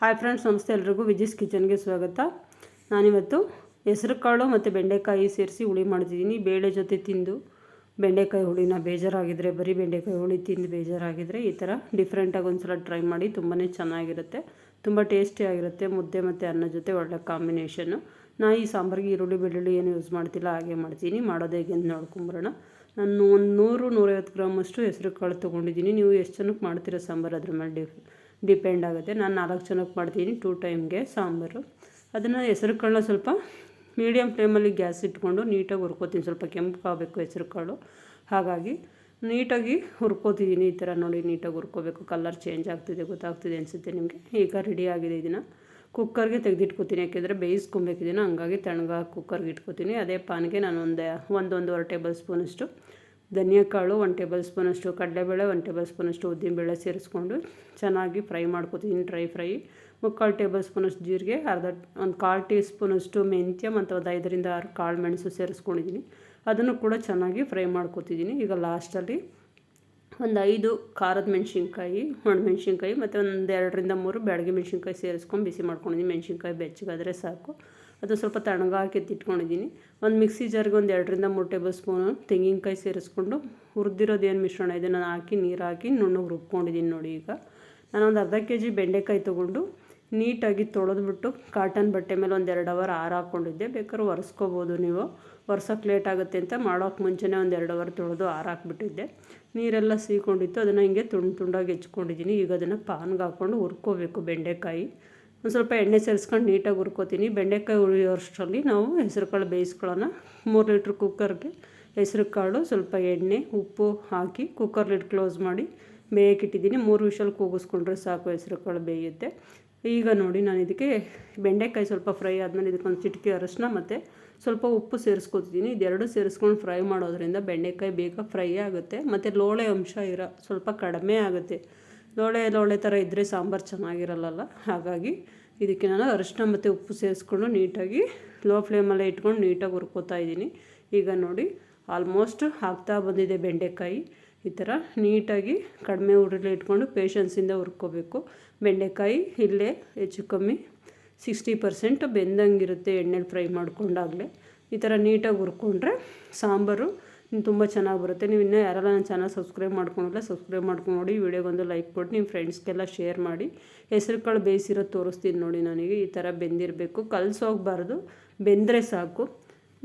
Hi friends ನಮಸ್ತೆ ಎಲ್ರಿಗೂ. ವಿಜಿಸ್ ಕಿಚನ್ಗೆ ಸ್ವಾಗತ. ನಾನಿವತ್ತು ಹೆಸರು ಕಾಳು ಮತ್ತು ಬೆಂಡೆಕಾಯಿ ಸೇರಿಸಿ ಹುಳಿ ಮಾಡ್ತಿದ್ದೀನಿ. ಬೇಳೆ ಜೊತೆ ತಿಂದು ಬೆಂಡೆಕಾಯಿ ಹುಳಿನ ಬೇಜಾರಾಗಿದ್ದರೆ ಬರೀ ಬೆಂಡೆಕಾಯಿ ಹುಳಿ ತಿಂದು ಬೇಜಾರಾಗಿದ್ದರೆ ಈ ಥರ ಡಿಫ್ರೆಂಟಾಗಿ ಒಂದು ಸಲ ಟ್ರೈ ಮಾಡಿ ತುಂಬಾ ಚೆನ್ನಾಗಿರುತ್ತೆ. ತುಂಬ ಟೇಸ್ಟಿಯಾಗಿರುತ್ತೆ ಮುದ್ದೆ ಮತ್ತು ಅನ್ನ ಜೊತೆ ಒಳ್ಳೆ ಕಾಂಬಿನೇಷನ್ನು ನಾ ಈ ಸಾಂಬಾರಿಗೆ ಈರುಳ್ಳಿ, ಬೆಳ್ಳುಳ್ಳಿ ಏನು ಯೂಸ್ ಮಾಡ್ತಿಲ್ಲ, ಹಾಗೆ ಮಾಡ್ತೀನಿ. ಮಾಡೋದು ಹೇಗೆ ಅಂತ ನೋಡ್ಕೊಂಬರೋಣ. ನಾನು ಒಂದು ನೂರು ನೂರೈವತ್ತು ಗ್ರಾಮಷ್ಟು ಹೆಸರು ಕಾಳು ತೊಗೊಂಡಿದ್ದೀನಿ. ನೀವು ಎಷ್ಟು ಜನಕ್ಕೆ ಮಾಡ್ತೀರೋ ಸಾಂಬಾರು ಅದ್ರ ಮೇಲೆ ಡಿಫ್ ಡಿಪೆಂಡ್ ಆಗುತ್ತೆ. ನಾನು ನಾಲ್ಕು ಜನಕ್ಕೆ ಮಾಡ್ತೀನಿ ಟೂ ಟೈಮ್ಗೆ ಸಾಂಬಾರು. ಅದನ್ನು ಹೆಸರು ಕಾಳನ್ನ ಸ್ವಲ್ಪ ಮೀಡಿಯಮ್ ಫ್ಲೇಮಲ್ಲಿ ಗ್ಯಾಸ್ ಇಟ್ಕೊಂಡು ನೀಟಾಗಿ ಹುರ್ಕೋತೀನಿ. ಸ್ವಲ್ಪ ಕೆಂಪಗಾಗಬೇಕು ಹೆಸರು ಕಾಳು ಹಾಗಾಗಿ ನೀಟಾಗಿ ಹುರ್ಕೋತಿದ್ದೀನಿ ಈ ಥರ ನೋಡಿ, ನೀಟಾಗಿ ಹುರ್ಕೋಬೇಕು. ಕಲರ್ ಚೇಂಜ್ ಆಗ್ತಿದೆ, ಗೊತ್ತಾಗ್ತಿದೆ ಅನಿಸುತ್ತೆ ನಿಮಗೆ? ಈಗ ರೆಡಿ ಆಗಿದೆ ಇದನ್ನು. ಕುಕ್ಕರ್ಗೆ ತೆಗೆದಿಟ್ಕೋತೀನಿ, ಯಾಕೆಂದರೆ ಬೇಯಿಸ್ಕೊಬೇಕಿದ್ದೀನಿ ಹಂಗಾಗಿ ತಣ್ಣಗ ಕುಕ್ಕರ್ಗೆ ಇಟ್ಕೋತೀನಿ. ಅದೇ ಪಾನ್ಗೆ ನಾನು ಒಂದು ಒಂದೊಂದುವರೆ ಟೇಬಲ್ ಸ್ಪೂನಷ್ಟು ಧನಿಯಾಕಾಳು ಒನ್ ಟೇಬಲ್ ಸ್ಪೂನಷ್ಟು ಕಡಲೆಬೇಳೆ ಒನ್ ಟೇಬಲ್ ಸ್ಪೂನಷ್ಟು ಉದ್ದಿನಬೇಳೆ ಸೇರಿಸ್ಕೊಂಡು ಚೆನ್ನಾಗಿ ಫ್ರೈ ಮಾಡ್ಕೋತೀನಿ ಡ್ರೈ ಫ್ರೈ ಮುಕ್ಕಾಲು ಟೇಬಲ್ ಸ್ಪೂನಷ್ಟು ಜೀರಿಗೆ, ಅರ್ಧ ಒಂದು ಕಾಲು ಟೀ ಸ್ಪೂನಷ್ಟು ಮೆಂತ್ಯ ಮತ್ತು ಒಂದು ಐದರಿಂದ ಆರು ಕಾಳು ಮೆಣಸು ಸೇರಿಸ್ಕೊಂಡಿದ್ದೀನಿ ಅದನ್ನು ಕೂಡ ಚೆನ್ನಾಗಿ ಫ್ರೈ ಮಾಡ್ಕೋತಿದ್ದೀನಿ ಈಗ ಲಾಸ್ಟಲ್ಲಿ ಒಂದು ಐದು ಖಾರದ ಮೆಣಸಿನ್ಕಾಯಿ ಒಣಮೆಣ್ಸಿನ್ಕಾಯಿ ಮತ್ತು ಒಂದು ಎರಡರಿಂದ ಮೂರು ಬ್ಯಾಡಗಿ ಮೆಣಸಿನ್ಕಾಯಿ ಸೇರಿಸ್ಕೊಂಡು ಬಿಸಿ ಮಾಡ್ಕೊಂಡಿದ್ದೀನಿ ಮೆಣಸಿನ್ಕಾಯಿ ಬೆಚ್ಚಗಾದರೆ ಸಾಕು. ಅದು ಸ್ವಲ್ಪ ತಣ್ಣಗಾಕಿ ಎತ್ತಿಟ್ಕೊಂಡಿದ್ದೀನಿ ಒಂದು ಮಿಕ್ಸಿ ಜಾರ್ಗೆ ಒಂದು ಎರಡರಿಂದ ಮೂರು ಟೇಬಲ್ ಸ್ಪೂನು ತೆಂಗಿನಕಾಯಿ ಸೇರಿಸ್ಕೊಂಡು ಹುರಿದಿರೋದು ಏನು ಮಿಶ್ರಣ ಇದೆ ನಾನು ಹಾಕಿ ನೀರು ಹಾಕಿ ನುಣ್ಣಗೆ ರುಬ್ಕೊಂಡಿದ್ದೀನಿ ನೋಡಿ ಈಗ. ನಾನು ಒಂದು ಅರ್ಧ ಕೆ ಜಿ ಬೆಂಡೆಕಾಯಿ ತೊಗೊಂಡು ನೀಟಾಗಿ ತೊಳೆದ್ಬಿಟ್ಟು ಕಾಟನ್ ಬಟ್ಟೆ ಮೇಲೆ ಒಂದು ಎರಡು ಅವರ್ ಆರು ಹಾಕ್ಕೊಂಡಿದ್ದೆ ಬೇಕಾದ್ರೆ ಒರೆಸ್ಕೋಬೋದು ನೀವು. ಒರ್ಸೋಕ್ಕೆ ಲೇಟ್ ಆಗುತ್ತೆ ಅಂತ ಮಾಡೋಕ್ಕೆ ಮುಂಚೆನೇ ಒಂದು ಎರಡು ಅವರ್ ತೊಳೆದು ಆರು ಹಾಕ್ಬಿಟ್ಟಿದ್ದೆ. ನೀರೆಲ್ಲ ಸೀಕೊಂಡಿತ್ತು, ಅದನ್ನು ಹಿಂಗೆ ತುಂಡು ತುಂಡಾಗಿ ಹೆಚ್ಕೊಂಡಿದ್ದೀನಿ ಈಗ ಅದನ್ನು ಪಾನ್ಗೆ ಹಾಕ್ಕೊಂಡು ಹುರ್ಕೋಬೇಕು ಬೆಂಡೆಕಾಯಿ. ಒಂದು ಸ್ವಲ್ಪ ಎಣ್ಣೆ ಸೇರಿಸ್ಕೊಂಡು ನೀಟಾಗಿ ಹುರ್ಕೋತೀನಿ. ಬೆಂಡೆಕಾಯಿ ಹುರಿಯೋಷ್ಟರಲ್ಲಿ ನಾವು ಹೆಸರು ಕಾಳು ಬೇಯಿಸ್ಕೊಳ್ಳೋಣ. ಮೂರು ಲೀಟ್ರ್ ಕುಕ್ಕರ್ಗೆ ಹೆಸರು ಕಾಳು, ಸ್ವಲ್ಪ ಎಣ್ಣೆ, ಉಪ್ಪು ಹಾಕಿ ಕುಕ್ಕರ್ ಲಿಡ್ ಕ್ಲೋಸ್ ಮಾಡಿ ಬೇಯಕ್ಕಿಟ್ಟಿದ್ದೀನಿ ಮೂರು ವಿಷಲ್ ಕೂಗಿಸ್ಕೊಂಡ್ರೆ ಸಾಕು ಹೆಸರು ಕಾಳು ಬೇಯುತ್ತೆ. ಈಗ ನೋಡಿ ನಾನು ಇದಕ್ಕೆ ಬೆಂಡೆಕಾಯಿ ಸ್ವಲ್ಪ ಫ್ರೈ ಆದಮೇಲೆ ಇದಕ್ಕೊಂದು ಚಿಟಿಕೆ ಅರಶಿನ ಮತ್ತು ಸ್ವಲ್ಪ ಉಪ್ಪು ಸೇರಿಸ್ಕೊತಿದ್ದೀನಿ. ಇದೆರಡು ಸೇರಿಸ್ಕೊಂಡು ಫ್ರೈ ಮಾಡೋದ್ರಿಂದ ಬೆಂಡೆಕಾಯಿ ಬೇಗ ಫ್ರೈ ಆಗುತ್ತೆ. ಮತ್ತು ಲೋಳೆ ಅಂಶ ಇರೋ ಸ್ವಲ್ಪ ಕಡಿಮೆ ಆಗುತ್ತೆ. ಲೋಳೆ ಲೋಳೆ ಥರ ಇದ್ದರೆ ಸಾಂಬಾರು ಚೆನ್ನಾಗಿರಲ್ಲ ಹಾಗಾಗಿ ಇದಕ್ಕೆ ನಾನು ಅರಿಶಿನ ಮತ್ತು ಉಪ್ಪು ಸೇರಿಸ್ಕೊಂಡು ನೀಟಾಗಿ ಲೋ ಫ್ಲೇಮಲ್ಲೇ ಇಟ್ಕೊಂಡು ನೀಟಾಗಿ ಹುರ್ಕೋತಾ ಇದ್ದೀನಿ. ಈಗ ನೋಡಿ, ಆಲ್ಮೋಸ್ಟ್ ಹಾಕ್ತಾ ಬಂದಿದೆ ಬೆಂಡೆಕಾಯಿ. ಈ ಥರ ನೀಟಾಗಿ ಕಡಿಮೆ ಉರಿಲಿ ಇಟ್ಕೊಂಡು ಪೇಷನ್ಸಿಂದ ಹುರ್ಕೋಬೇಕು. ಬೆಂಡೆಕಾಯಿ ಇಲ್ಲೇ ಹೆಚ್ಚು ಕಮ್ಮಿ ಸಿಕ್ಸ್ಟಿ ಪರ್ಸೆಂಟ್ ಬೆಂದಂಗಿರುತ್ತೆ ಎಣ್ಣೆಲಿ ಫ್ರೈ ಮಾಡ್ಕೊಂಡಾಗಲೇ. ಈ ಥರ ನೀಟಾಗಿ ಹುರ್ಕೊಂಡ್ರೆ ಸಾಂಬಾರು ತುಂಬ ಚೆನ್ನಾಗಿ ಬರುತ್ತೆ. ನೀವು ಇನ್ನೂ ಯಾರೆಲ್ಲ ನನ್ನ ಚಾನಲ್ ಸಬ್ಸ್ಕ್ರೈಬ್ ಮಾಡ್ಕೊಂಡಿಲ್ಲ ಸಬ್ಸ್ಕ್ರೈಬ್ ಮಾಡ್ಕೊಂಡು ನೋಡಿ ವಿಡಿಯೋಗೊಂದು ಲೈಕ್ ಕೊಟ್ಟು ನಿಮ್ಮ ಫ್ರೆಂಡ್ಸ್ಗೆಲ್ಲ ಶೇರ್ ಮಾಡಿ. ಹೆಸ್ರು ಕಾಳು ಬೇಯಿಸಿರೋದು ತೋರಿಸ್ತೀನಿ ನೋಡಿ ನನಗೆ. ಈ ಥರ ಬೆಂದಿರಬೇಕು. ಕಲಸೋಗ್ಬಾರ್ದು. ಬೆಂದರೆ ಸಾಕು.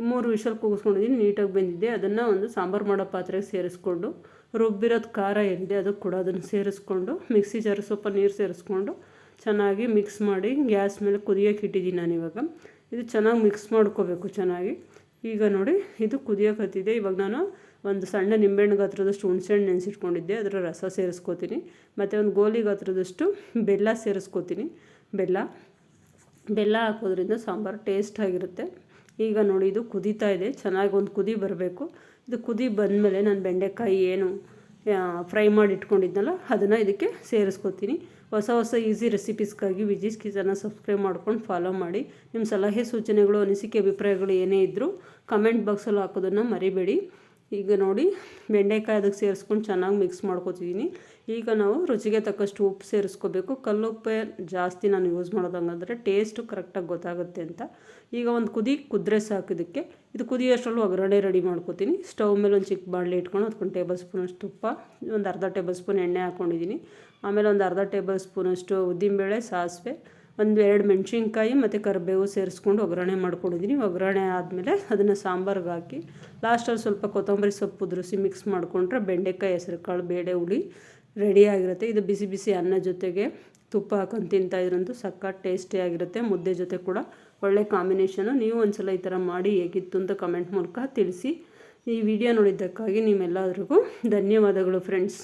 ಮೂರು ವಿಷಲ್ ಕೂಗಿಸ್ಕೊಂಡಿದ್ದೀನಿ ನೀಟಾಗಿ ಬೆಂದಿದ್ದೆ. ಅದನ್ನು ಒಂದು ಸಾಂಬಾರು ಮಾಡೋ ಪಾತ್ರೆಗೆ ಸೇರಿಸ್ಕೊಂಡು, ರುಬ್ಬಿರೋದು ಖಾರ ಏನಿದೆ ಅದು ಕೂಡ ಅದನ್ನು ಸೇರಿಸ್ಕೊಂಡು, ಮಿಕ್ಸಿ ಜಾರು ಸ್ವಲ್ಪ ನೀರು ಸೇರಿಸ್ಕೊಂಡು ಚೆನ್ನಾಗಿ ಮಿಕ್ಸ್ ಮಾಡಿ, ಗ್ಯಾಸ್ ಮೇಲೆ ಕುದಿಯೋಕೆ ಇಟ್ಟಿದ್ದೀನಿ ನಾನು ಇವಾಗ. ಇದು ಚೆನ್ನಾಗಿ ಮಿಕ್ಸ್ ಮಾಡ್ಕೋಬೇಕು ಚೆನ್ನಾಗಿ. ಈಗ ನೋಡಿ, ಇದು ಕುದಿಯೋಕತ್ತಿದೆ ಇವಾಗ ನಾನು ಒಂದು ಸಣ್ಣ ನಿಂಬೆಹಣ್ಣು ಗಾತ್ರದಷ್ಟು ಹುಣಸೆಹಣ್ಣು ನೆನೆಸಿಟ್ಕೊಂಡಿದ್ದೆ. ಅದರ ರಸ ಸೇರಿಸ್ಕೋತೀನಿ. ಮತ್ತು ಒಂದು ಗೋಲಿ ಗಾತ್ರದಷ್ಟು ಬೆಲ್ಲ ಸೇರಿಸ್ಕೋತೀನಿ. ಬೆಲ್ಲ ಬೆಲ್ಲ ಹಾಕೋದ್ರಿಂದ ಸಾಂಬಾರು ಟೇಸ್ಟ್ ಆಗಿರುತ್ತೆ. ಈಗ ನೋಡಿ, ಇದು ಕುದೀತಾ ಇದೆ. ಚೆನ್ನಾಗಿ ಒಂದು ಕುದಿ ಬರಬೇಕು. ಇದು ಕುದಿ ಬಂದಮೇಲೆ ನಾನು ಬೆಂಡೆಕಾಯಿ ಏನು ಫ್ರೈ ಮಾಡಿ ಇಟ್ಕೊಂಡಿದ್ನಲ್ಲ ಅದನ್ನು ಇದಕ್ಕೆ ಸೇರಿಸ್ಕೊತೀನಿ. ಹೊಸ ಹೊಸ ಈಸಿ ರೆಸಿಪೀಸ್ಗಾಗಿ ವಿಜಿಸ್ ಕಿಚನ್ನ ಸಬ್ಸ್ಕ್ರೈಬ್ ಮಾಡ್ಕೊಂಡು ಫಾಲೋ ಮಾಡಿ. ನಿಮ್ಮ ಸಲಹೆ ಸೂಚನೆಗಳು, ಅನಿಸಿಕೆ, ಅಭಿಪ್ರಾಯಗಳು ಏನೇ ಇದ್ದರೂ ಕಮೆಂಟ್ ಬಾಕ್ಸಲ್ಲಿ ಹಾಕೋದನ್ನು ಮರಿಬೇಡಿ. ಈಗ ನೋಡಿ ಬೆಂಡೆಕಾಯಿ ಅದಕ್ಕೆ ಸೇರಿಸ್ಕೊಂಡು ಚೆನ್ನಾಗಿ ಮಿಕ್ಸ್ ಮಾಡ್ಕೊತಿದ್ದೀನಿ ಈಗ ನಾವು ರುಚಿಗೆ ತಕ್ಕಷ್ಟು ಉಪ್ಪು ಸೇರಿಸ್ಕೋಬೇಕು. ಕಲ್ಲುಪ್ಪೆ ಜಾಸ್ತಿ ನಾನು ಯೂಸ್ ಮಾಡೋದಂಗಂದರೆ ಟೇಸ್ಟು ಕರೆಕ್ಟಾಗಿ ಗೊತ್ತಾಗುತ್ತೆ ಅಂತ. ಈಗ ಒಂದು ಕುದಿ ಕುದ್ರೆ ಸಾಕು ಇದಕ್ಕೆ. ಇದು ಕುದಿಯೋಷ್ಟರಲ್ಲೂ ಒಗ್ಗರಣೆ ರೆಡಿ ಮಾಡ್ಕೋತೀನಿ. ಸ್ಟವ್ ಮೇಲೆ ಒಂದು ಚಿಕ್ಕ ಬಾಣಲೆ ಇಟ್ಕೊಂಡು ಅದ್ಕೊಂಡು ಟೇಬಲ್ ಸ್ಪೂನಷ್ಟು ತುಪ್ಪ, ಒಂದು ಅರ್ಧ ಟೇಬಲ್ ಸ್ಪೂನ್ ಎಣ್ಣೆ ಹಾಕ್ಕೊಂಡಿದ್ದೀನಿ ಆಮೇಲೆ ಒಂದು ಅರ್ಧ ಟೇಬಲ್ ಸ್ಪೂನಷ್ಟು ಉದ್ದಿನಬೇಳೆ ಸಾಸಿವೆ ಒಂದು ಎರಡು ಮೆಣಸಿನ್ಕಾಯಿ ಮತ್ತು ಕರಿಬೇವು ಸೇರಿಸ್ಕೊಂಡು ಒಗ್ಗರಣೆ ಮಾಡ್ಕೊಂಡಿದ್ದೀನಿ. ಒಗ್ಗರಣೆ ಆದಮೇಲೆ ಅದನ್ನು ಸಾಂಬಾರ್ಗೆ ಹಾಕಿ ಲಾಸ್ಟಲ್ಲಿ ಸ್ವಲ್ಪ ಕೊತ್ತಂಬರಿ ಸೊಪ್ಪು ಉದುರಿಸಿ ಮಿಕ್ಸ್ ಮಾಡಿಕೊಂಡ್ರೆ ಬೆಂಡೆಕಾಯಿ ಹೆಸರು ಕಾಳು ಬೇಳೆ, ಹುಳಿ ರೆಡಿಯಾಗಿರುತ್ತೆ ಇದು ಬಿಸಿ ಬಿಸಿ ಅನ್ನ ಜೊತೆಗೆ ತುಪ್ಪ ಹಾಕೊಂಡು ತಿಂತಾಯಿದ್ರಂತೂ ಸಕ್ಕ ಟೇಸ್ಟಿಯಾಗಿರುತ್ತೆ ಮುದ್ದೆ ಜೊತೆ ಕೂಡ ಒಳ್ಳೆ ಕಾಂಬಿನೇಷನು ನೀವು ಒಂದ್ಸಲ ಈ ಥರ ಮಾಡಿ ಹೇಗಿತ್ತು ಅಂತ ಕಮೆಂಟ್ ಮೂಲಕ ತಿಳಿಸಿ. ಈ ವಿಡಿಯೋ ನೋಡಿದ್ದಕ್ಕಾಗಿ ನಿಮ್ಮೆಲ್ಲರಿಗೂ ಧನ್ಯವಾದಗಳು ಫ್ರೆಂಡ್ಸ್